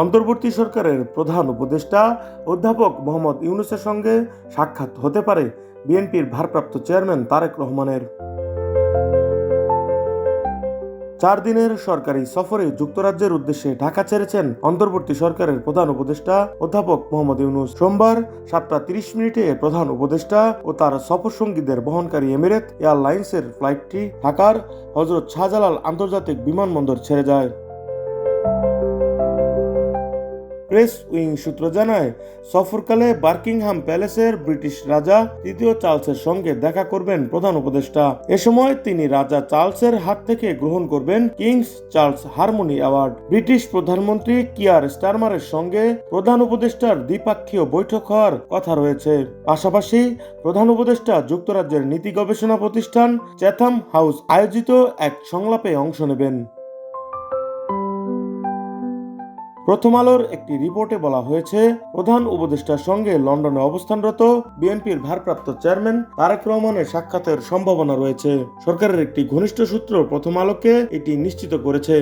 অন্তর্বর্তী সরকারের প্রধান উপদেষ্টা অধ্যাপক মোহাম্মদ ইউনুসের সঙ্গে সাক্ষাৎ হতে পারে বিএনপির ভারপ্রাপ্ত চেয়ারম্যান তারেক রহমানের। চার দিনের সরকারি সফরে যুক্তরাজ্যের উদ্দেশ্যে ঢাকা ছেড়েছেন অন্তর্বর্তী সরকারের প্রধান উপদেষ্টা অধ্যাপক মোহাম্মদ ইউনুস। সোমবার সাতটা তিরিশ মিনিটে প্রধান উপদেষ্টা ও তার সফর সঙ্গীদের বহনকারী এমিরেট এয়ারলাইন্সের ফ্লাইটটি ঢাকার হজরত শাহজালাল আন্তর্জাতিক বিমানবন্দর ছেড়ে যায়। প্রেস উইং সূত্র জানায়, সফরকালে বার্কিংহাম প্যালেসের ব্রিটিশ রাজা তৃতীয় চার্লসের সঙ্গে দেখা করবেন প্রধান উপদেষ্টা। এ সময় তিনি রাজা চার্লসের হাত থেকে গ্রহণ করবেন kings Charles harmony award. British প্রধানমন্ত্রী কিয়ার স্টারমারের সঙ্গে প্রধান উপদেষ্টার দ্বিপাক্ষীয় বৈঠক হওয়ার কথা রয়েছে। পাশাপাশি প্রধান উপদেষ্টা যুক্তরাজ্যের নীতি গবেষণা প্রতিষ্ঠান চ্যাথাম হাউস আয়োজিত এক সংলাপে অংশ নেবেন। প্রথম আলোর একটি রিপোর্টে বলা হয়েছে, প্রধান উপদেষ্টার সঙ্গে লন্ডনে অবস্থানরত বিএনপির ভারপ্রাপ্ত চেয়ারম্যান তারেক রহমানের সাক্ষাতের সম্ভাবনা রয়েছে। সরকারের একটি ঘনিষ্ঠ সূত্র প্রথম আলোকে এটি নিশ্চিত করেছে।